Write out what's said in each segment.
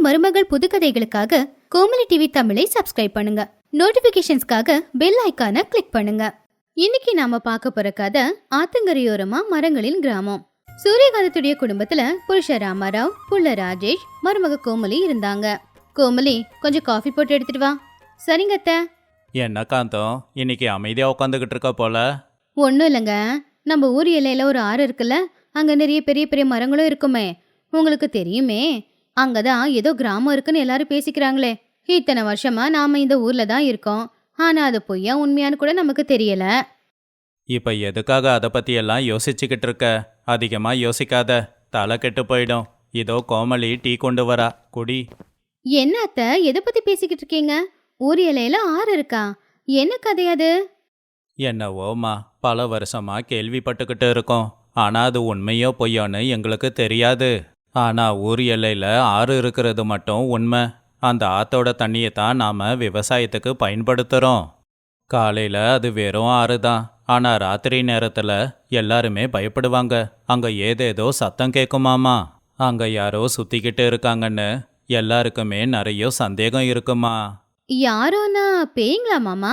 மாமியார் மருமகள் புதுக்கதைகளுக்காக கோமலி டிவி தமிழை சப்ஸ்கிரைப் பண்ணுங்க. நோட்டிபிகேஷன்ஸ்க்காக பெல் ஐகானை கிளிக் பண்ணுங்க. இன்னைக்கு நாம பார்க்க போற கதை ஆத்தங்கரையோரமா மரங்களின் கிராமம். சூரியகாந்தத்துடைய குடும்பத்துல புருஷ ராமாராவ் புள்ள ராஜேஷ் மருமக கோமலி இருந்தாங்க. கோமலி கொஞ்சம் காஃபி போட்டு எடுத்துட்டு வா. சரிங்க அத்தை. என்ன காந்தம்? இன்னைக்கு அமைதியா உட்காந்துக்கிட்டு இருக்க போல. ஒன்றும் இல்லைங்க. நம்ம ஊர் எல்லையில் ஒரு ஆறு இருக்குல்ல? அங்கே நிறைய பெரிய பெரிய மரங்களும் இருக்குமே. உங்களுக்கு தெரியுமே அங்கே தான் ஏதோ கிராமம் இருக்குன்னு எல்லாரும் பேசிக்கிறாங்களே. இத்தனை வருஷமா நாம இந்த ஊரில் தான் இருக்கோம். ஆனால் அது பொய்யா உண்மையான்னு கூட நமக்கு தெரியல. இப்ப எதுக்காக அதை பத்தி எல்லாம் யோசிச்சுக்கிட்டு இருக்க? அதிகமா யோசிக்காத. தலை கெட்டு போயிடும். இதோ கோமலி டீ கொண்டு வரா. குடி. என்ன அத்தை? எதை பற்றி பேசிக்கிட்டு இருக்கீங்க? ஊர் எல்லையில் ஆறு இருக்கா? என்ன கதை அது? என்னவோமா பல வருஷமா கேள்விப்பட்டுக்கிட்டு இருக்கோம். ஆனா அது உண்மையோ பொய்யோன்னு எங்களுக்கு தெரியாது. ஆனா ஊர் எல்லையில் ஆறு இருக்கிறது மட்டும் உண்மை. அந்த ஆத்தோட தண்ணியை தான் நாம விவசாயத்துக்கு பயன்படுத்துறோம். காலையில் அது வெறும் ஆறு தான். ஆனால் ராத்திரி நேரத்தில் எல்லாருமே பயப்படுவாங்க. அங்கே ஏதேதோ சத்தம் கேட்குமாமா அங்கே யாரோ சுத்திக்கிட்டு இருக்காங்கன்னு எல்லாருக்குமே நிறைய சந்தேகம் இருக்குமா. யாரோனா பேய்ங்களா மாமா?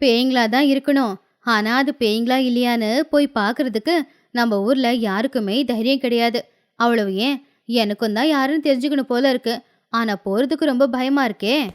பேய்ங்களா தான் இருக்கணும். ஆனா அது பேய்ங்களா இல்லையான்னு போய் பார்க்கறதுக்கு நம்ம ஊர்ல யாருக்குமே தைரியம் கிடையாது. அவ்வளவு ஏன்? எனக்கும் தான் யாருன்னு தெரிஞ்சுக்கணும் போல இருக்கு. ஆனா போறதுக்கு ரொம்ப பயமா இருக்கே.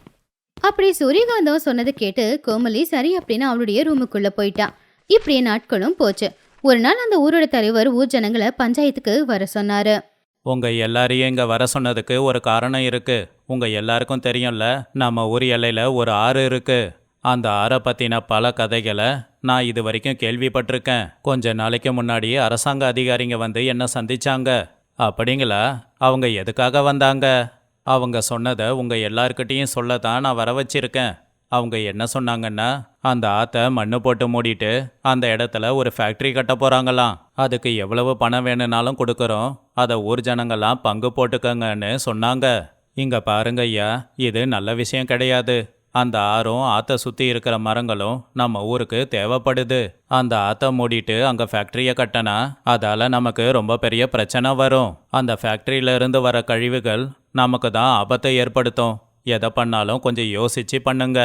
அப்படி சூரியகாந்தம் சொன்னதை கேட்டு கோமலி சரி அப்படின்னு அவளுடைய ரூமுக்குள்ள போயிட்டா. இப்படியே நாட்களும் போச்சு. ஒரு நாள் அந்த ஊரோட தலைவர் ஊர் ஜனங்களை பஞ்சாயத்துக்கு வர சொன்னாரு. உங்க எல்லாரையும் இங்க வர சொன்னதுக்கு ஒரு காரணம் இருக்கு. உங்க எல்லாருக்கும் தெரியும்ல நம்ம ஊர் எல்லையில ஒரு ஆறு இருக்கு. அந்த ஆறை பத்தின பல கதைகளை நான் இது வரைக்கும் கேள்விப்பட்டிருக்கேன். கொஞ்ச நாளைக்கு முன்னாடி அரசாங்க அதிகாரிங்க வந்து என்ன சந்திச்சாங்க. அப்படிங்களா? அவங்க எதுக்காக வந்தாங்க? அவங்க சொன்னதை உங்க எல்லார்கிட்டேயும் சொல்ல தான் நான் வர வச்சிருக்கேன். அவங்க என்ன சொன்னாங்கன்னா அந்த ஆத்தை மண்ணு போட்டு மூடிட்டு அந்த இடத்துல ஒரு ஃபேக்டரி கட்ட போறாங்களாம். அதுக்கு எவ்வளவு பணம் வேணும்னாலும் கொடுக்குறோம். அதை ஊர் ஜனங்கள்லாம் பங்கு போட்டுக்கங்கன்னு சொன்னாங்க. இங்க பாருங்க ஐயா இது நல்ல விஷயம் கிடையாது. அந்த ஆறும் ஆற்றை சுற்றி இருக்கிற மரங்களும் நம்ம ஊருக்கு தேவைப்படுது. அந்த ஆற்றை மூடிட்டு அங்கே ஃபேக்ட்ரியை கட்டினா அதால் நமக்கு ரொம்ப பெரிய பிரச்சனை வரும். அந்த ஃபேக்ட்ரியில இருந்து வர கழிவுகள் நமக்கு தான் ஆபத்தை ஏற்படுத்தும். எதை பண்ணாலும் கொஞ்சம் யோசிச்சு பண்ணுங்க.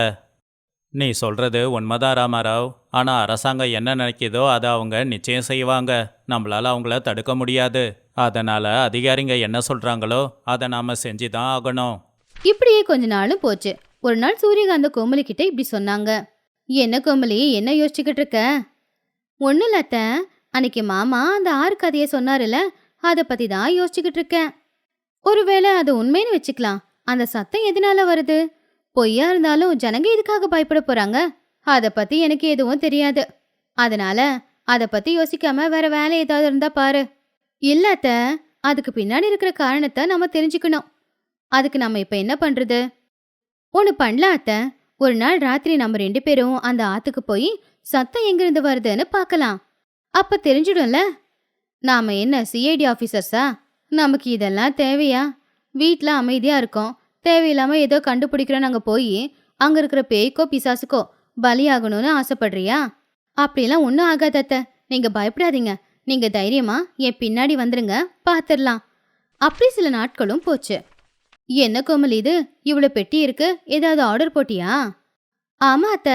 நீ சொல்கிறது உண்மைதான் ராமாராவ். ஆனால் அரசாங்கம் என்ன நினைக்குதோ அதை அவங்க நிச்சயம் செய்வாங்க. நம்மளால் அவங்கள தடுக்க முடியாது. அதனால் அதிகாரிங்க என்ன சொல்கிறாங்களோ அதை நாம் செஞ்சு தான் ஆகணும். இப்படியே கொஞ்ச நாளும் போச்சு. ஒரு நாள் சூரியகாந்த கோமலி கிட்ட இப்படி சொன்னாங்க. என்ன கோமலி என்ன யோசிச்சுக்கிட்டு இருக்க? ஒன்றும் இல்லத்த அன்னைக்கு மாமா அந்த ஆறு கதையை சொன்னார்ல அதை பத்தி தான் யோசிச்சுக்கிட்டு இருக்கேன். ஒருவேளை அது உண்மைன்னு வச்சுக்கலாம். அந்த சத்தம் எதனால வருது? பொய்யா இருந்தாலும் ஜனங்க இதுக்காக பயப்பட போறாங்க? அதை பத்தி எனக்கு எதுவும் தெரியாது. அதனால அதை பத்தி யோசிக்காம வேற வேலை ஏதாவது இருந்தா பாரு. இல்ல அத்த. அதுக்கு பின்னாடி இருக்கிற காரணத்தை நம்ம தெரிஞ்சுக்கணும். அதுக்கு நம்ம இப்ப என்ன பண்றது? ஒன்று பண்ணலாம் அத்தை. ஒரு நாள் ராத்திரி நம்ம ரெண்டு பேரும் அந்த ஆத்துக்கு போய் சத்தம் எங்கிருந்து வருதுன்னு பார்க்கலாம் அப்ப தெரிஞ்சிடும்ல. நாம என்ன சிஐடி ஆஃபீஸர்ஸா நமக்கு இதெல்லாம் தேவையா? வீட்டில் அமைதியாக இருக்கோம். தேவையில்லாமல் ஏதோ கண்டுபிடிக்கிறோம் நாங்கள் போய் அங்கே இருக்கிற பேய்க்கோ பிசாசுக்கோ பலியாகணும்னு ஆசைப்படுறியா? அப்படிலாம் ஒன்றும் ஆகாதத்த அத்தை. பயப்படாதீங்க. நீங்கள் தைரியமாக என் பின்னாடி வந்துருங்க பார்த்துடலாம் அப்படி சில நாட்களும் போச்சு. என்ன கோமல் இது? இவ்வளோ பெட்டி இருக்கு. ஏதாவது ஆர்டர் போட்டியா? ஆமா அத்த.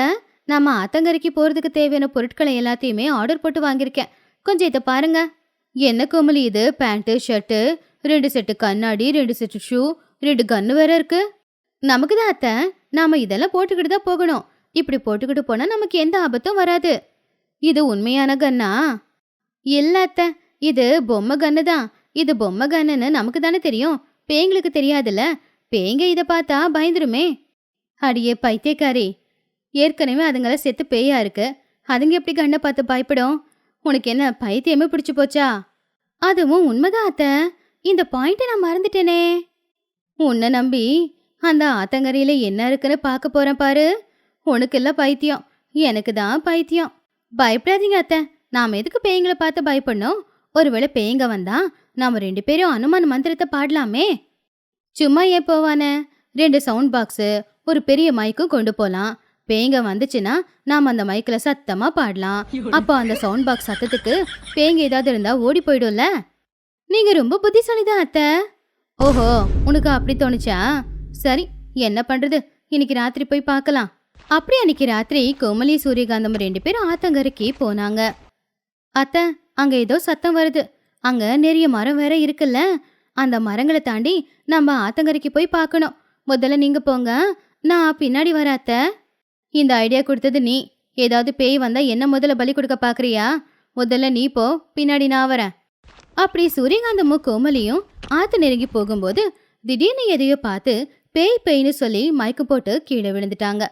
நம்ம ஆத்தங்கரைக்கு போறதுக்கு தேவையான பொருட்களை எல்லாத்தையுமே ஆர்டர் போட்டு வாங்கியிருக்கேன். கொஞ்சம் இதை பாருங்க. என்ன கோமல் இது? பேண்ட்டு ஷர்ட்டு ரெண்டு செட்டு கண்ணாடி ரெண்டு செட்டு ஷூ ரெண்டு கன்னு வேற இருக்கு. நமக்கு தான் அத்தை. நாம இதெல்லாம் போட்டுக்கிட்டு தான் போகணும். இப்படி போட்டுக்கிட்டு போனா நமக்கு எந்த ஆபத்தும் வராது. இது உண்மையான கன்னா இல்ல அத்தை. இது பொம்மை கன்னு தான். இது பொம்மை கன்னுன்னு நமக்கு தானே தெரியும். பேய்ங்களுக்கு தெரியாதுல்ல? பேய்ங்க இதை பார்த்தா பயந்துருமே. அடியே பைத்தியக்காரி. ஏற்கனவே அதுங்கள செத்து பேயா இருக்கு. அதுங்க எப்படி கண்ணை பார்த்து பயப்படும்? உனக்கு என்ன பைத்தியமே பிடிச்சு போச்சா? அதுவும் உண்மைதான் அத்த. இந்த பாயிண்ட்டை நான் மறந்துட்டேனே. உன்னை நம்பி அந்த ஆத்தங்கரையில என்ன இருக்குன்னு பார்க்க போறேன் பாரு. உனக்கு இல்ல பைத்தியம். எனக்கு தான் பைத்தியம். பயப்படாதீங்க அத்தை. நாம எதுக்கு பேய்களை பார்த்து பயப்படணும்? ஒருவேளை பேய்ங்க வந்தா நாம ரெண்டு பேரும் அனுமான் மந்திரத்தை பாடலாமே. சும்மா ஏன் போவானே? ரெண்டு சவுண்ட் பாக்ஸு ஒரு பெரிய மைக்கும் கொண்டு போகலாம் பேய்ங்க வந்துச்சுன்னா நாம் அந்த மைக்கில் சத்தமாக பாடலாம். அப்போ அந்த சவுண்ட் பாக்ஸ் சத்தத்துக்கு பேய்ங்க ஏதாவது இருந்தால் ஓடி போயிடும்ல. நீங்கள் ரொம்ப புத்திசாலிதான் அத்தை. ஓஹோ உனக்கு அப்படி தோணுச்சா? சரி என்ன பண்ணுறது இன்னைக்கு ராத்திரி போய் பார்க்கலாம். அப்படி அன்னைக்கு ராத்திரி கோமலி சூரியகாந்தம் ரெண்டு பேரும் ஆத்தங்கரைக்கு போனாங்க. அத்தை அங்க ஏதோ சத்தம் வருது. அங்க நிறைய மரம் வேற இருக்குல்ல. அந்த மரங்களை தாண்டி நம்ம ஆத்தங்கரைக்கு போய் பார்க்கணும். முதல்ல நீங்க போங்க. நான் பின்னாடி வராத்த இந்த ஐடியா கொடுத்தது நீ. ஏதாவது பேய் வந்தா என்ன முதல்ல பலி கொடுக்க பாக்குறியா முதல்ல நீ போ பின்னாடி நான் வரேன். அப்படி சூரியகாந்தமும் கோமலியும் ஆத்து நெருங்கி போகும்போது திடீர்னு எதையோ பார்த்து பேய் பேய்னு சொல்லி மயக்கம் போட்டு கீழே விழுந்துட்டாங்க.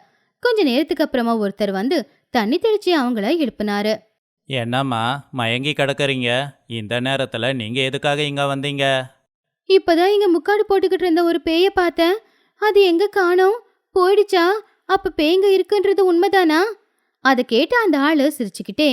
கொஞ்ச நேரத்துக்கு அப்புறமா ஒருத்தர் வந்து தண்ணி தெளிச்சு அவங்கள எழுப்புனாரு. என்னம்மா மயங்கி கிடக்குறீங்க? இந்த நேரத்தில் நீங்கள் எதுக்காக இங்கே வந்தீங்க? இப்பதான் இங்க முக்காடு போட்டுக்கிட்டு இருந்த ஒரு பேய பார்த்தேன். அது எங்க காணோம்? போயிடுச்சா? அப்ப பேய்ங்க இருக்குன்றது உண்மைதானா? அதை கேட்டு அந்த ஆளு சிரிச்சுக்கிட்டே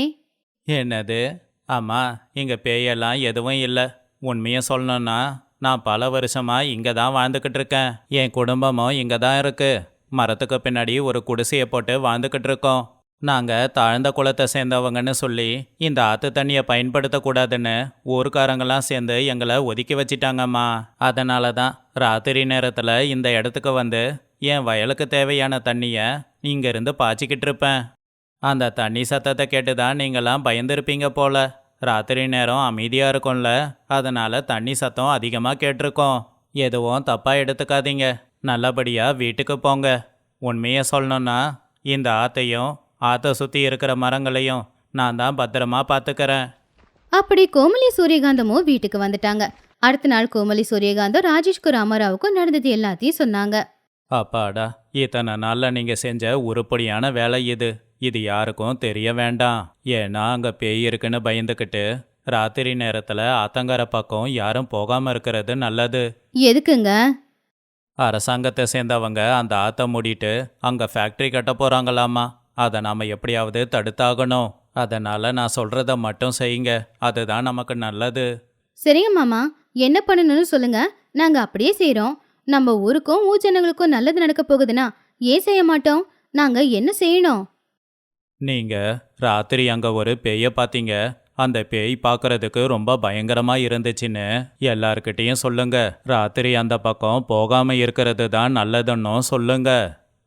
என்னது? ஆமா இங்கே பேயெல்லாம் எதுவும் இல்லை. உண்மையை சொல்லணும்னா நான் பல வருஷமாக இங்கே தான் வாழ்ந்துக்கிட்டு இருக்கேன். என் குடும்பமும் இங்கே தான் இருக்கு. மரத்துக்கு பின்னாடி ஒரு குடிசையை போட்டு வாழ்ந்துக்கிட்டு இருக்கோம். நாங்கள் தாழ்ந்த குளத்தை சேர்ந்தவங்கன்னு சொல்லி இந்த ஆற்று தண்ணியை பயன்படுத்தக்கூடாதுன்னு ஊர்க்காரங்கெல்லாம் சேர்ந்து எங்களை ஒதுக்கி வச்சிட்டாங்கம்மா. அதனால தான் ராத்திரி நேரத்தில் இந்த இடத்துக்கு வந்து என் வயலுக்கு தேவையான தண்ணியை இங்கேருந்து பாய்ச்சிக்கிட்டு இருப்பேன். அந்த தண்ணி சத்தத்தை கேட்டு தான் நீங்களாம் பயந்துருப்பீங்க போல. ராத்திரி நேரம் அமைதியாக இருக்கும்ல. அதனால் தண்ணி சத்தம் அதிகமாக கேட்டிருக்கோம். எதுவும் தப்பாக எடுத்துக்காதீங்க. நல்லபடியாக வீட்டுக்கு போங்க. உண்மையை சொல்லணும்னா இந்த ஆத்தையும் ஆற்றை சுற்றி இருக்கிற மரங்களையும் நான் தான் பத்திரமா பார்த்துக்கிறேன். அப்படி கோமலி சூரியகாந்தமும் வீட்டுக்கு வந்துட்டாங்க. அடுத்த நாள் கோமலி சூரியகாந்தம் ராஜேஷ்க்கு ராமராவுக்கும் நடந்தது எல்லாத்தையும் சொன்னாங்க. அப்பாடா இத்தனை நாளில் நீங்கள் செஞ்ச உருப்படியான வேலை இது. இது யாருக்கும் தெரிய வேண்டாம். ஏன்னா அங்கே பேய் இருக்குன்னு பயந்துக்கிட்டு ராத்திரி நேரத்தில் ஆத்தங்கர பக்கம் யாரும் போகாமல் இருக்கிறது நல்லது. எதுக்குங்க? அரசாங்கத்தை சேர்ந்தவங்க அந்த ஆற்ற மூடிட்டு அங்கே ஃபேக்ட்ரி கட்ட போகிறாங்களாமா அதை நாம் எப்படியாவது தடுத்தாகணும். அதனால் நான் சொல்கிறத மட்டும் செய்யுங்க. அதுதான் நமக்கு நல்லது. சரிங்க மாமா. என்ன பண்ணணும்னு சொல்லுங்க. நாங்க அப்படியே செய்றோம். நம்ம ஊருக்கும் ஊர் ஜனங்களுக்கும் நல்லது நடக்க போகுதுன்னா ஏன் செய்ய மாட்டோம்? நாங்க என்ன செய்யணும்? நீங்கள் ராத்திரி அங்கே ஒரு பேயை பார்த்தீங்க அந்த பேய் பார்க்கறதுக்கு ரொம்ப பயங்கரமாக இருந்துச்சுன்னு எல்லார்கிட்டேயும் சொல்லுங்க. ராத்திரி அந்த பக்கம் போகாமல் இருக்கிறது தான் நல்லதுன்னும் சொல்லுங்க.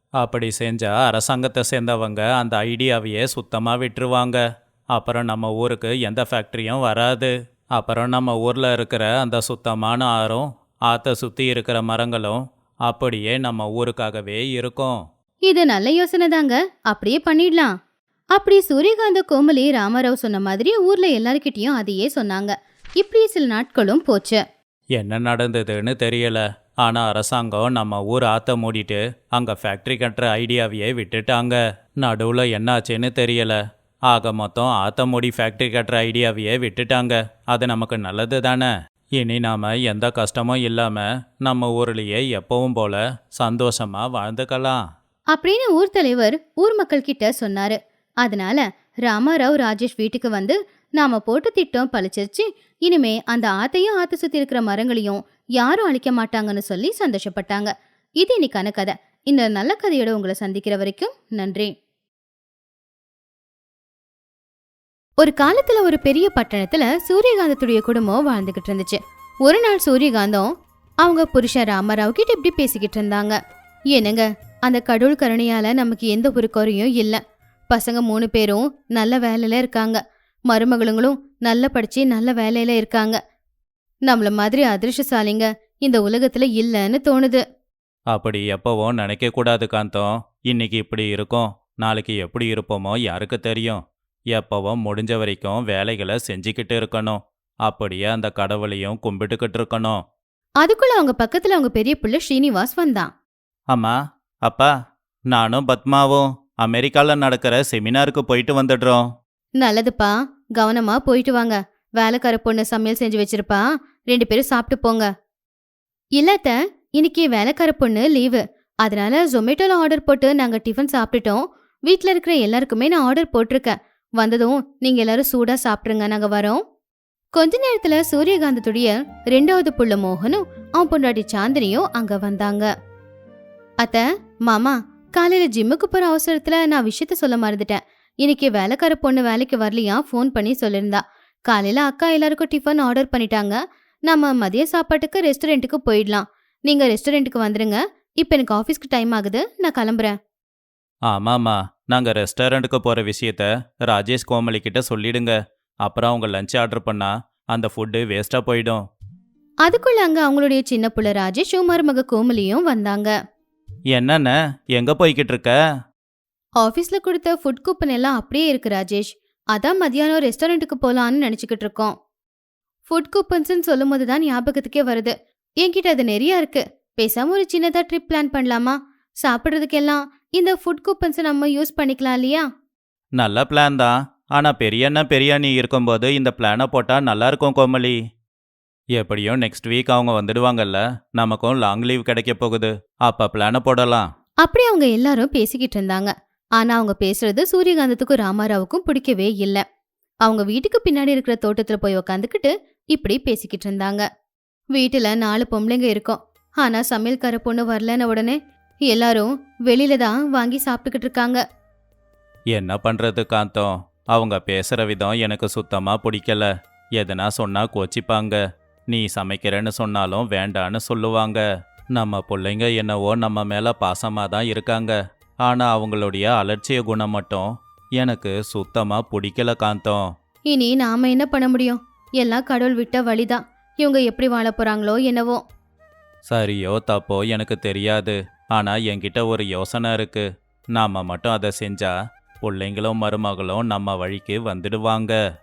அப்படி செஞ்சா அரசாங்கத்தை சேர்ந்தவங்க அந்த ஐடியாவையே சுத்தமாக விட்டுருவாங்க. அப்புறம் நம்ம ஊருக்கு எந்த ஃபேக்ட்ரியும் வராது. அப்புறம் நம்ம ஊரில் இருக்கிற அந்த சுத்தமான ஆறும் ஆற்றை சுற்றி இருக்கிற மரங்களும் அப்படியே நம்ம ஊருக்காகவே இருக்கும். இது நல்ல யோசனை தாங்க. அப்படியே பண்ணிடலாம். அப்படி சூரியகாந்த கோமலி ராமராவ் சொன்ன மாதிரி ஊர்ல எல்லார்கிட்டயும் அதையே சொன்னாங்க. இப்படி சில நாட்களும் போச்சு. என்ன நடந்ததுன்னு தெரியல. ஆனால் அரசாங்கம் நம்ம ஊர் ஆற்ற மூடிட்டு அங்கே ஃபேக்ட்ரி கட்டுற ஐடியாவையே விட்டுட்டாங்க. நடுவில் என்னாச்சுன்னு தெரியல. ஆக மொத்தம் ஆத்த மூடி ஃபேக்ட்ரி கட்டுற ஐடியாவையே விட்டுட்டாங்க. அது நமக்கு நல்லது தானே? இனி நாம் எந்த கஷ்டமும் இல்லாமல் நம்ம ஊர்லேயே எப்பவும் போல சந்தோஷமா வாழ்ந்துக்கலாம். அப்படின்னு ஊர் தலைவர் ஊர் மக்கள் கிட்ட சொன்னாரு. அதனால ராமாராவ் ராஜேஷ் வீட்டுக்கு வந்து நாம போட்ட திட்டம் பழிச்சிருச்சு. இனிமே அந்த ஆத்தையும் ஆத்த சுத்தி இருக்கிற மரங்களையும் யாரும் அழிக்க மாட்டாங்கன்னு சொல்லி சந்தோஷப்பட்டாங்க. இது இன்னைக்கான கதை. இந்த நல்ல கதையோட உங்களை சந்திக்கிற வரைக்கும் நன்றி. ஒரு காலத்துல ஒரு பெரிய பட்டணத்துல சூரியகாந்தத்துடைய குடும்பம் வாழ்ந்துகிட்டு இருந்துச்சு. ஒரு நாள் சூரியகாந்தம் அவங்க புருஷன் ராமராவ் கிட்ட இப்படி பேசிக்கிட்டு இருந்தாங்க. என்னங்க அந்த கடவுள் கருணையால நமக்கு எந்த ஒரு குறையும் இல்லை. பசங்க மூணு பேரும் நல்ல வேலையில இருக்காங்க. மருமகளுங்களும் நல்ல படிச்சு நல்ல வேலையில இருக்காங்க. நம்மள மாதிரி அதிர்ஷ்டசாலிங்க. இந்த உலகத்துல இல்லைன்னு தோணுது. அப்படி எப்பவும் நினைக்க கூடாது காந்தம். இன்னைக்கு இப்படி இருக்கும். நாளைக்கு எப்படி இருப்போமோ யாருக்கு தெரியும். எப்பவும் முடிஞ்ச வரைக்கும் வேலைகளை செஞ்சுக்கிட்டு இருக்கணும். அப்படியே அந்த கடவுளையும் கும்பிட்டுக்கிட்டு இருக்கணும். அதுக்குள்ள அவங்க பக்கத்துல அவங்க பெரிய பிள்ளை ஸ்ரீனிவாஸ் வந்தான். அம்மா அப்பா நானும் பத்மாவும் அமெரிக்காவில் நடக்கிற செமினாருக்கு போயிட்டு வந்துடுறோம். நல்லதுப்பா. கவனமா போயிட்டு வாங்க. வேலைக்கார பொண்ணு சமையல் செஞ்சு வச்சிருப்பா. ரெண்டு பேரும் சாப்பிட்டு போங்க. இல்லத்த இன்னைக்கு வேலைக்கார பொண்ணு லீவு. அதனால ஜொமேட்டோல ஆர்டர் போட்டு நாங்க டிஃபன் சாப்பிட்டுட்டோம். வீட்ல இருக்கிற எல்லாருக்குமே நான் ஆர்டர் போட்டிருக்கேன். வந்ததும் நீங்க எல்லாரும் சூடா சாப்பிடுங்க நாங்க வரோம். கொஞ்ச நேரத்துல சூரியகாந்தத்துடைய ரெண்டாவது புள்ள மோகனும் அவன் பொண்டாட்டி சாந்தினியும் அங்க வந்தாங்க. அத்த மாமா காலையில ஜிம்முக்கு போற அவசரத்துல நான் விஷயத்த சொல்ல மறந்துட்டேன். இன்னைக்கு வேலைக்கார பொண்ணு வேலைக்கு வரலையா ஃபோன் பண்ணி சொல்லியிருந்தா காலையில அக்கா எல்லாருக்கும் டிஃபன் ஆர்டர் பண்ணிட்டாங்க. நம்ம மதிய சாப்பாட்டுக்கு ரெஸ்டாரண்ட்டுக்கு போயிடலாம். நீங்க ரெஸ்டாரண்ட்டுக்கு வந்துருங்க. இப்போ எனக்கு ஆஃபீஸ்க்கு டைம் ஆகுது. நான் கிளம்புறேன். ஆமாம்மா. நாங்கள் ரெஸ்டாரண்ட்டுக்கு போகிற விஷயத்த ராஜேஷ் கோமலி கிட்ட சொல்லிடுங்க. அப்புறம் அவங்க லஞ்ச் ஆர்டர் பண்ணா அந்த ஃபுட்டு வேஸ்ட்டாக போயிடும். அதுக்குள்ள அங்க அவங்களுடைய சின்ன புள்ள ராஜேஷும் மருமக கோமலியும் வந்தாங்க. என்னண்ணே? எங்கே போய்கிட்டு இருக்க? ஆஃபீஸ்ல கொடுத்த ஃபுட் கூப்பன் எல்லாம் அப்படியே இருக்கு ராஜேஷ். அதான் மதியானம் ரெஸ்டாரண்ட்டுக்கு போலான்னு நினைச்சுக்கிட்டு இருக்கோம். ஃபுட் கூப்பன்ஸ்னு சொல்லும் போது தான் ஞாபகத்துக்கே வருது. என்கிட்ட அது நிறைய இருக்கு. பேசாம ஒரு சின்னதா ட்ரிப் பிளான் பண்ணலாமா? சாப்பிட்றதுக்கெல்லாம் இந்த ஃபுட் கூப்பன்ஸை நம்ம யூஸ் பண்ணிக்கலாம் இல்லையா? நல்ல பிளான் தான். ஆனால் பெரியண்ணா பெரியாணி இருக்கும்போது இந்த பிளானை போட்டால் நல்லா இருக்கும் கோமலி எப்படியும் நெக்ஸ்ட் வீக் அவங்க வந்துடுவாங்கல்ல. நமக்கும் லாங் லீவ் கிடைக்க போகுது. அப்போ பிளானை போடலாம். அப்படி அவங்க எல்லாரும் பேசிக்கிட்டு இருந்தாங்க. ஆனா அவங்க பேசுறது சூரியகாந்தத்துக்கும் ராமாராவுக்கும் பிடிக்கவே இல்லை. அவங்க வீட்டுக்கு பின்னாடி இருக்கிற தோட்டத்துல போய் உக்காந்துக்கிட்டு இப்படி பேசிக்கிட்டு இருந்தாங்க. வீட்டுல நாலு பொம்பளைங்க இருக்கோம். ஆனா சமையல்கார பொண்ணு வரலன உடனே எல்லாரும் வெளியில தான் வாங்கி சாப்பிட்டுக்கிட்டு இருக்காங்க. என்ன பண்ணுறது காந்தம்? அவங்க பேசுகிற விதம் எனக்கு சுத்தமாக பிடிக்கல. எதனா சொன்னால் கோச்சிப்பாங்க. நீ சமைக்கிறேன்னு சொன்னாலும் வேண்டான்னு சொல்லுவாங்க. நம்ம பிள்ளைங்க என்னவோ நம்ம மேலே பாசமாக தான் இருக்காங்க. ஆனால் அவங்களுடைய அலட்சிய குணம் மட்டும் எனக்கு சுத்தமாக பிடிக்கல காந்தம். இனி நாம என்ன பண்ண முடியும்? எல்லாம் கடவுள் விட்ட வழிதான். இவங்க எப்படி வாழ போறாங்களோ என்னவோ. சரியோ தப்போ எனக்கு தெரியாது. ஆனால் என்கிட்ட ஒரு யோசனை இருக்கு. நாம மட்டும் அதை செஞ்சா பிள்ளைங்களும் மருமகளும் நம்ம வழிக்கு வந்துடுவாங்க.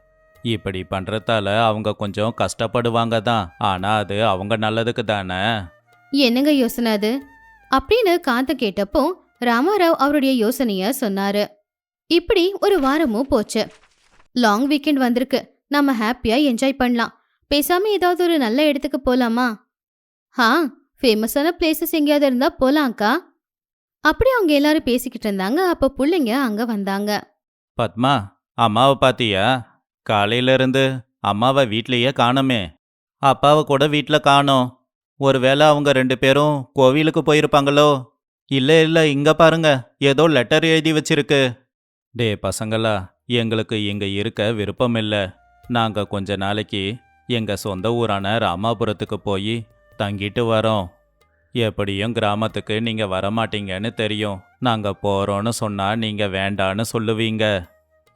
இப்படி பண்ணுறதால அவங்க கொஞ்சம் கஷ்டப்படுவாங்க தான். ஆனால் அது அவங்க நல்லதுக்கு தானே. என்னங்க யோசனை அது? அப்படின்னு காந்த கேட்டப்போ ராமாராவ் அவருடைய யோசனைய சொன்னாரு. இப்படி ஒரு வாரமும் போச்சு. லாங் வீக்கெண்ட் வந்திருக்கு. நம்ம ஹாப்பியா என்ஜாய் பண்ணலாம். பேசாம ஏதாவது ஒரு நல்ல இடத்துக்கு போலாமா? ஆ ஃபேமஸான பிளேசஸ் எங்கேயாவது இருந்தா போலாம்க்கா அப்படி அவங்க எல்லாரும் பேசிக்கிட்டு இருந்தாங்க. அப்ப புள்ளைங்க அங்க வந்தாங்க. பத்மா அம்மாவை பாத்தியா? காலையிலேருந்து அம்மாவை வீட்லேயே காணோமே. அப்பாவை கூட வீட்டில் காணோம். ஒருவேளை அவங்க ரெண்டு பேரும் கோவிலுக்கு போயிருப்பாங்களோ? இல்லை இல்லை இங்கே பாருங்க. ஏதோ லெட்டர் எழுதி வச்சிருக்கு. டே பசங்களா எங்களுக்கு இங்கே இருக்க விருப்பம் இல்லை. நாங்கள் கொஞ்ச நாளைக்கு எங்கள் சொந்த ஊரான ராமாபுரத்துக்கு போய் தங்கிட்டு வரோம். எப்படியும் கிராமத்துக்கு நீங்கள் வரமாட்டீங்கன்னு தெரியும். நாங்கள் போகிறோன்னு சொன்னால் நீங்கள் வேண்டான்னு சொல்லுவீங்க.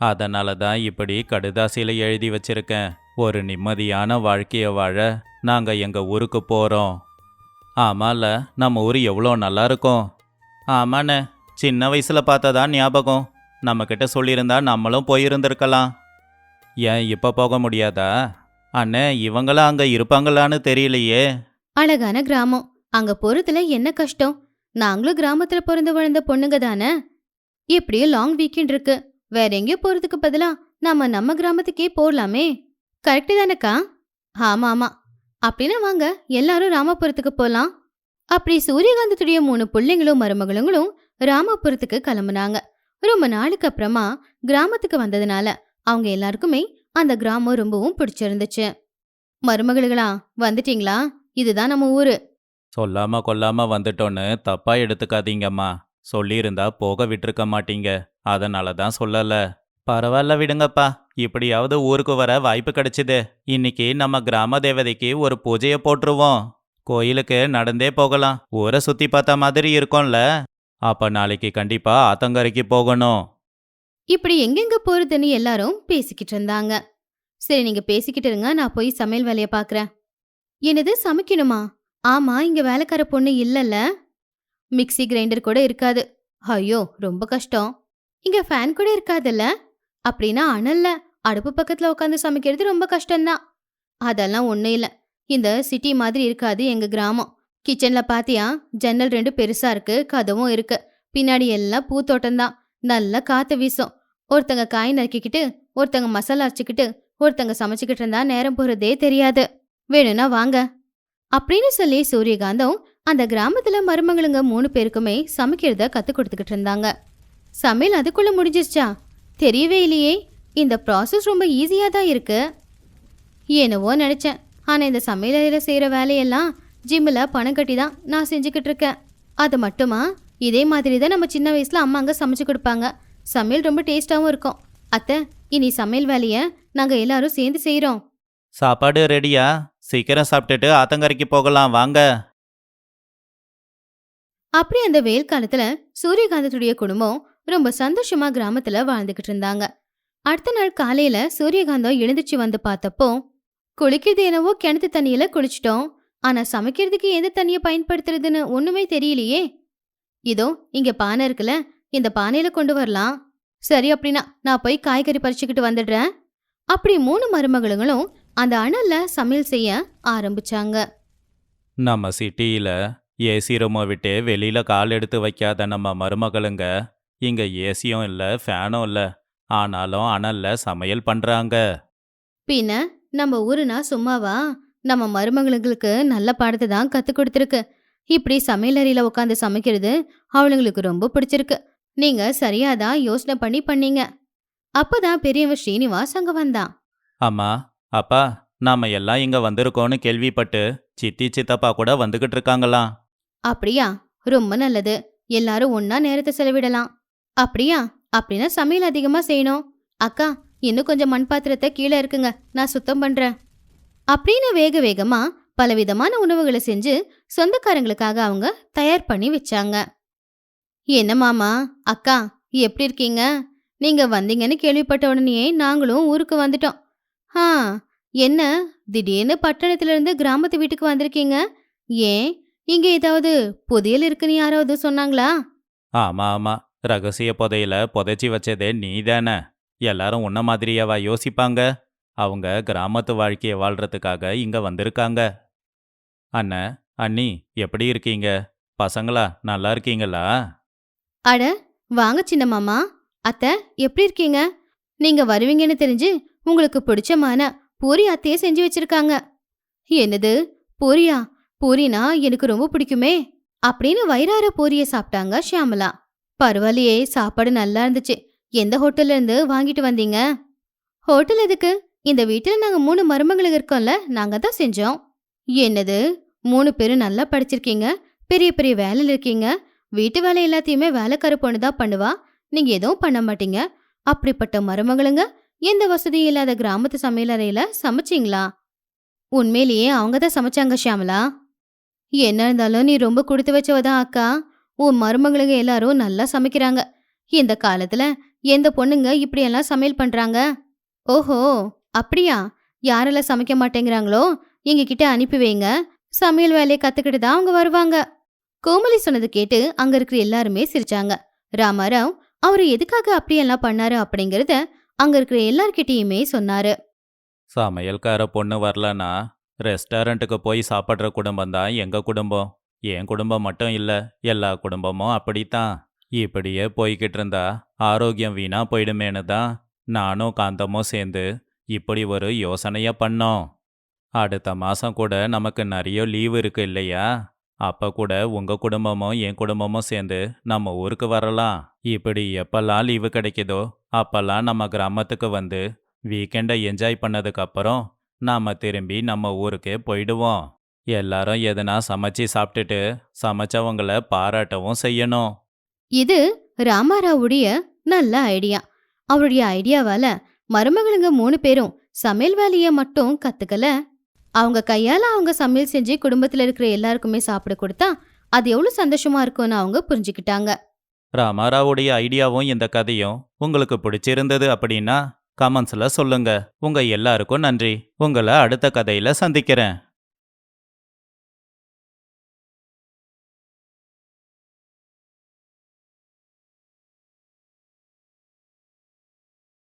அதனால தான் இப்படி கடுதாசியில் எழுதி வச்சிருக்கேன். ஒரு நிம்மதியான வாழ்க்கையை வாழ நாங்கள் எங்கள் ஊருக்கு போகிறோம் ஆமால நம்ம ஊர் எவ்வளோ நல்லா இருக்கும். ஆமாண்ணே சின்ன வயசில் பார்த்ததா ஞாபகம். நம்மக்கிட்ட சொல்லியிருந்தா நம்மளும் போயிருந்திருக்கலாம். ஏன் இப்போ போக முடியாதா? அண்ணே இவங்களாம் அங்க இருப்பாங்களான்னு தெரியலையே. அழகான கிராமம். அங்க போறதுல என்ன கஷ்டம்? நாங்களும் கிராமத்துல பிறந்து வளர்ந்த பொண்ணுங்க தானே? எப்படியும் லாங் வீக்கெண்ட் இருக்கு. வேற எங்கேயோ போறதுக்கு பதிலா நாம நம்ம கிராமத்துக்கே போடலாமே கரெக்டு தானேக்கா? ஆமா ஆமா. அப்படின்னா வாங்க எல்லாரும் ராமபுரத்துக்கு போலாம். அப்படி சூரியகாந்தத்துடைய மூணு பிள்ளைங்களும் மருமகளுங்களும் ராமபுரத்துக்கு கிளம்புனாங்க. ரொம்ப நாளுக்கு அப்புறமா கிராமத்துக்கு வந்ததுனால அவங்க எல்லாருக்குமே அந்த கிராமம் ரொம்பவும் பிடிச்சிருந்துச்சு. மருமகளுகளா வந்துட்டீங்களா? இதுதான் நம்ம ஊரு. சொல்லாம கொல்லாம வந்துட்டோன்னு தப்பா எடுத்துக்காதீங்கம்மா. சொல்லியிருந்தா போக விட்டிருக்க மாட்டீங்க. அதனால தான் சொல்லல. பரவாயில்ல விடுங்கப்பா. இப்படியாவது ஊருக்கு வர வாய்ப்பு கிடைச்சிது. இன்னைக்கு நம்ம கிராம தேவதைக்கு ஒரு பூஜையை போட்டுருவோம். கோயிலுக்கு நடந்தே போகலாம். ஊரை சுத்தி பார்த்த மாதிரி இருக்கும்ல. அப்ப நாளைக்கு கண்டிப்பா ஆத்தங்கரைக்கு போகணும். இப்படி எங்கெங்க போறதுன்னு எல்லாரும் பேசிக்கிட்டு இருந்தாங்க. சரி நீங்க பேசிக்கிட்டு இருங்க நான் போய் சமையல் வேலைய பாக்குறேன். என்னது சமைக்கணுமா? ஆமா இங்க வேலைக்கார பொண்ணு இல்லல்ல. மிக்ஸி கிரைண்டர் கூட இருக்காது. ஐயோ ரொம்ப கஷ்டம். இங்க ஃபேன் கூட இருக்காதுல்ல? அப்படின்னா அனல்ல. அடுப்பு பக்கத்துல உட்காந்து சமைக்கிறது ரொம்ப கஷ்டம்தான். அதெல்லாம் ஒண்ணும் இல்ல. இந்த சிட்டி மாதிரி இருக்காது எங்க கிராமம். கிச்சன்ல பாத்தியா ஜன்னல் ரெண்டு பெருசா இருக்கு கதவும் இருக்கு. பின்னாடி எல்லாம் பூத்தோட்டம்தான். நல்லா காத்து வீசும். ஒருத்தங்க காய் நறுக்கிக்கிட்டு ஒருத்தங்க மசாலா அரைச்சிக்கிட்டு ஒருத்தங்க சமைச்சுக்கிட்டு இருந்தா நேரம் போறதே தெரியாது. வேணும்னா வாங்க. அப்படின்னு சொல்லி சூரியகாந்தம் அந்த கிராமத்துல மருமகளுங்க மூணு பேருக்குமே சமைக்கிறத கத்து கொடுத்துக்கிட்டு இருந்தாங்க. சமையல் அதுக்குள்ள முடிஞ்சிருச்சா? தெரியவே இல்லையே. இந்த ப்ராசஸ் ரொம்ப ஈஸியா தான் இருக்கு. என்னவோ நினைச்சேன். ஆனா இந்த சமையலறையில் செய்யற வேலையெல்லாம் ஜிம்மில் பணம் கட்டி தான் நான் செஞ்சுக்கிட்டு இருக்கேன். அது மட்டுமா? இதே மாதிரி தான் நம்ம சின்ன வயசுல அம்மாங்க சமைச்சு கொடுப்பாங்க. சமையல் ரொம்ப டேஸ்டாவும் இருக்கும். அத்தை இனி சமையல் வேலையை நாங்க எல்லாரும் சேர்ந்து செய்றோம். சாப்பாடு ரெடியா? சீக்கிரம் சாப்பிட்டுட்டு ஆத்தங்கரைக்கு போகலாம் வாங்க. அப்படி அந்த வெயில் காலத்துல சூரியகாந்தத்துடைய குடும்பம் ரொம்ப சந்தோஷமா கிராமத்துல வாழ்ந்துகிட்டு இருந்தாங்க. அடுத்த நாள் காலையில சூரியகாந்தம் எழுந்துச்சு வந்து பார்த்தப்போ குளிக்கிறது என்னவோ கிணத்து தண்ணியில குளிச்சிட்டோம். ஆனா சமைக்கிறதுக்கு எந்த தண்ணியை பயன்படுத்துறதுன்னு ஒண்ணுமே தெரியலையே. இதோ இங்க பானை இருக்குல்ல இந்த பானையில கொண்டு வரலாம். சரி அப்படின்னா நான் போய் காய்கறி பறிச்சுக்கிட்டு வந்துடுறேன். அப்படி மூணு மருமகளுங்களும் அந்த அனல்ல சமையல் செய்ய ஆரம்பிச்சாங்க. நம்ம சிட்டியில் ஏசி ரூமை விட்டு வெளியில் கால் எடுத்து வைக்காத நம்ம மருமகளுங்க இங்கே ஏசியும் இல்லை ஃபேனும் இல்லை ஆனாலும் அனலில் சமையல் பண்ணுறாங்க பின்ன நம்ம ஊருனா சும்மாவா? நம்ம மருமகளுங்களுக்கு நல்ல பாடத்தை தான் கத்து கொடுத்துருக்கு. இப்படி சமையலறையில உட்காந்து சமைக்கிறது அவளுங்களுக்கு ரொம்ப பிடிச்சிருக்கு. நீங்க சரியாதான் யோசனை பண்ணி பண்ணீங்க. அப்பதான் பெரியவன் ஸ்ரீனிவாஸ் அங்க வந்தான் அம்மா அப்பா நாம எல்லாம் இங்கே வந்திருக்கோன்னு கேள்விப்பட்டு சித்தி சித்தப்பா கூட வந்துக்கிட்டு இருக்காங்களாம். அப்படியா? ரொம்ப நல்லது. எல்லாரும் ஒன்னா நேரத்தை செலவிடலாம். அப்படியா? அப்படின்னா சமையல் அதிகமா செய்யணும். அக்கா இன்னும் கொஞ்சம் மண் பாத்திரத்தை கீழே இருக்குங்க. நான் சுத்தம் பண்றேன். அப்படின்னு வேக வேகமா பலவிதமான உணவுகளை செஞ்சு சொந்தக்காரங்களுக்காக அவங்க தயார் பண்ணி வச்சாங்க. என்ன மாமா? அக்கா எப்படி இருக்கீங்க? நீங்க வந்தீங்கன்னு கேள்விப்பட்ட உடனேயே நாங்களும் ஊருக்கு வந்துட்டோம். ஆ என்ன? திடீர்னு பட்டணத்துல இருந்து கிராமத்து வீட்டுக்கு வந்திருக்கீங்க? ஏன்? இங்க ஏதாவது புதையல் இருக்குன்னு யாராவது சொன்னாங்களா? ஆமா ஆமா. ரகசிய புதையில புதைச்சி வச்சதே நீ தானே எல்லாரும் உன்ன மாதிரியாவா யோசிப்பாங்க? அவங்க கிராமத்து வாழ்க்கையை வாழ்றதுக்காக இங்க வந்திருக்காங்க. அண்ணன் அண்ணி எப்படி இருக்கீங்க? பசங்களா நல்லா இருக்கீங்களா? அட வாங்க சின்ன மாமா. அத்தை எப்படி இருக்கீங்க? நீங்க வருவீங்கன்னு தெரிஞ்சு உங்களுக்கு பிடிச்சமான பூரி அத்தையே செஞ்சு வச்சிருக்காங்க. என்னது? பூரியா? பூரினா எனக்கு ரொம்ப பிடிக்குமே. அப்படின்னு வயிறார பூரிய சாப்பிட்டாங்க ஷியாமலா. பரவாயில்லையே சாப்பாடு நல்லா இருந்துச்சு. எந்த ஹோட்டல்ல இருந்து வாங்கிட்டு வந்தீங்க? ஹோட்டல் எதுக்கு? இந்த வீட்டில் நாங்க மூணு மருமகளுக்கு இருக்கோம்ல நாங்க தான் செஞ்சோம். என்னது? மூணு பேரும் நல்லா படிச்சிருக்கீங்க பெரிய பெரிய வேலையில் இருக்கீங்க. வீட்டு வேலை எல்லாத்தையுமே வேலைக்கார பொண்ணு தான் பண்ணுவா. நீங்க எதுவும் பண்ண மாட்டீங்க. அப்படிப்பட்ட மருமகளுங்க எந்த வசதியும் இல்லாத கிராமத்து சமையலறையில சமைச்சீங்களா? உண்மையிலேயே அவங்க தான் சமைச்சாங்க ஷியாமலா. என்ன இருந்தாலும் நீ ரொம்ப கொடுத்து வச்சவதான் அக்கா. உன் மருமகளுங்க எல்லாரும் நல்லா சமைக்கிறாங்க. இந்த காலத்துல எந்த பொண்ணுங்க இப்படியெல்லாம் சமையல் பண்றாங்க? ஓஹோ அப்படியா? யாரெல்லாம் சமைக்க மாட்டேங்கிறாங்களோ எங்ககிட்ட அனுப்பி வைங்க. சமையல் வேலையை கத்துக்கிட்டு தான் அவங்க வருவாங்க. கோமலி சொன்னது கேட்டு அங்க இருக்கிற எல்லாருமே சிரிச்சாங்க. ராமாராவ் அவரு எதுக்காக அப்படியெல்லாம் பண்ணாரு அப்படிங்கறத அங்க இருக்கிற எல்லார்கிட்டயுமே சொன்னாரு. சமையல்கார பொண்ணு வரலனா ரெஸ்டாரண்ட்டுக்கு போய் சாப்பிட்ற குடும்பம் தான் எங்க குடும்பம். என் குடும்பம் மட்டும் இல்ல எல்லா குடும்பமும் அப்படித்தான். இப்படியே போய்கிட்டு இருந்தா ஆரோக்கியம் வீணா போயிடுமேனு தான் நானும் காந்தமும் சேர்ந்து இப்படி ஒரு யோசனைய பண்ணோம். அடுத்த மாசம் கூட நமக்கு நிறைய லீவு இருக்கு இல்லையா? அப்ப கூட உங்க குடும்பமும் என் குடும்பமும் சேர்ந்து நம்ம ஊருக்கு வரலாம். இப்படி எப்பெல்லாம் லீவு கிடைக்குதோ அப்பெல்லாம் நம்ம கிராமத்துக்கு வந்து வீக்கெண்டை என்ஜாய் பண்ணதுக்கு நாம் நாம திரும்பி நம்ம ஊருக்கே போயிடுவோம். எல்லாரும் எதனா சமைச்சு சாப்பிட்டுட்டு சமைச்சவங்கள பாராட்டவும் செய்யணும். இது ராமாராவுடைய நல்ல ஐடியா அவருடைய ஐடியாவால மருமகளுங்க மூணு பேரும் சமையல் வேலைய மட்டும் கத்துக்கல. அவங்க கையால அவங்க சமையல் செஞ்சு குடும்பத்துல இருக்கிற எல்லாருக்குமே சாப்பிட கொடுத்தா அது எவ்வளவு சந்தோஷமா இருக்கும்னு அவங்க புரிஞ்சுக்கிட்டாங்க. ராமாராவுடைய ஐடியாவும் இந்த கதையும் உங்களுக்கு பிடிச்சிருந்தது அப்படின்னா கமெண்ட்ஸில் சொல்லுங்க. உங்க எல்லாருக்கும் நன்றி. உங்களை அடுத்த கதையில சந்திக்கிறேன்.